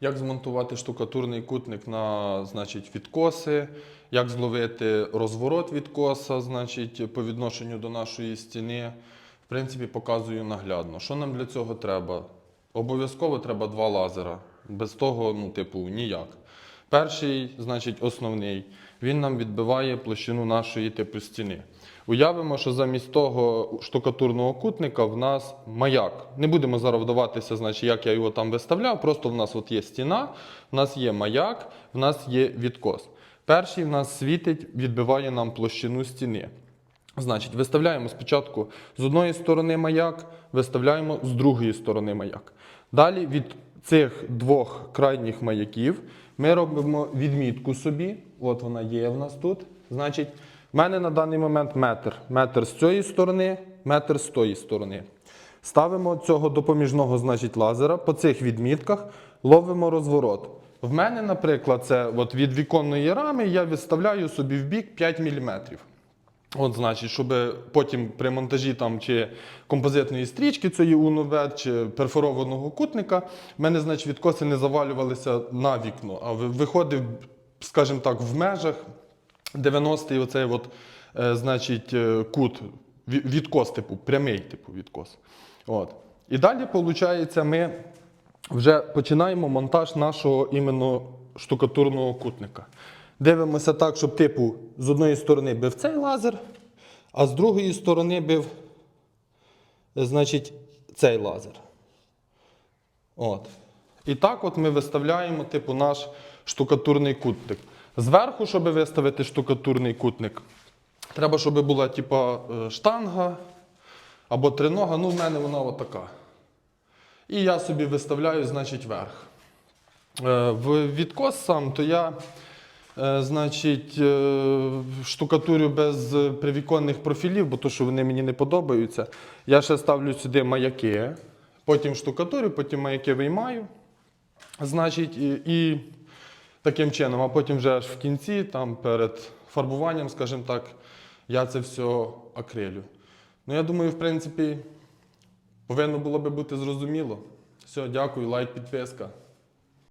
Як змонтувати штукатурний кутник на значить, відкоси, як зловити розворот відкоса, значить, по відношенню до нашої стіни. В принципі, показую наглядно. Що нам для цього треба? Обов'язково треба два лазера. Без того, ну, типу, ніяк. Перший, значить, основний, він нам відбиває площину нашої типу стіни. Уявимо, що замість того штукатурного кутника в нас маяк. Не будемо зараз вдаватися, значить, як я його там виставляв. Просто в нас от є стіна, в нас є маяк, в нас є відкос. Перший в нас світить, відбиває нам площину стіни. Значить, виставляємо спочатку з одної сторони маяк, виставляємо з другої сторони маяк. Далі від цих двох крайніх маяків ми робимо відмітку собі. От вона є в нас тут. Значить, в мене на даний момент метр. Метр з цієї сторони, метр з тої сторони. Ставимо цього допоміжного значить, лазера по цих відмітках, ловимо розворот. В мене, наприклад, це от від віконної рами я виставляю собі в бік 5 мм. От, значить, щоб потім при монтажі там чи композитної стрічки цієї унобет, чи перфорованого кутника, в мене, значить, відкоси не завалювалися на вікно, а виходив, скажімо так, в межах 90-й оцей от, е, значить, е, кут, відкос, типу, прямий типу відкос. От. І далі, виходить, ми вже починаємо монтаж нашого іменно штукатурного кутника. Дивимося так, щоб типу з одної сторони бив цей лазер, а з другої сторони бив, значить, цей лазер. От. І так от ми виставляємо типу, наш штукатурний кутник. Зверху, щоб виставити штукатурний кутник, треба, щоб була типу, штанга або тринога. Ну, в мене вона отака. І я собі виставляю, значить, верх. Е, В відкос сам, то я, значить, е, штукатурю без е, привіконних профілів, бо то, що вони мені не подобаються. Я ще ставлю сюди маяки, потім штукатурю, потім маяки виймаю. Значить, і, і таким чином, а потім вже аж в кінці, там перед фарбуванням, скажімо так, я це все акрилю. Ну, я думаю, в принципі, повинно було би бути зрозуміло. Все, дякую, лайк, підписка.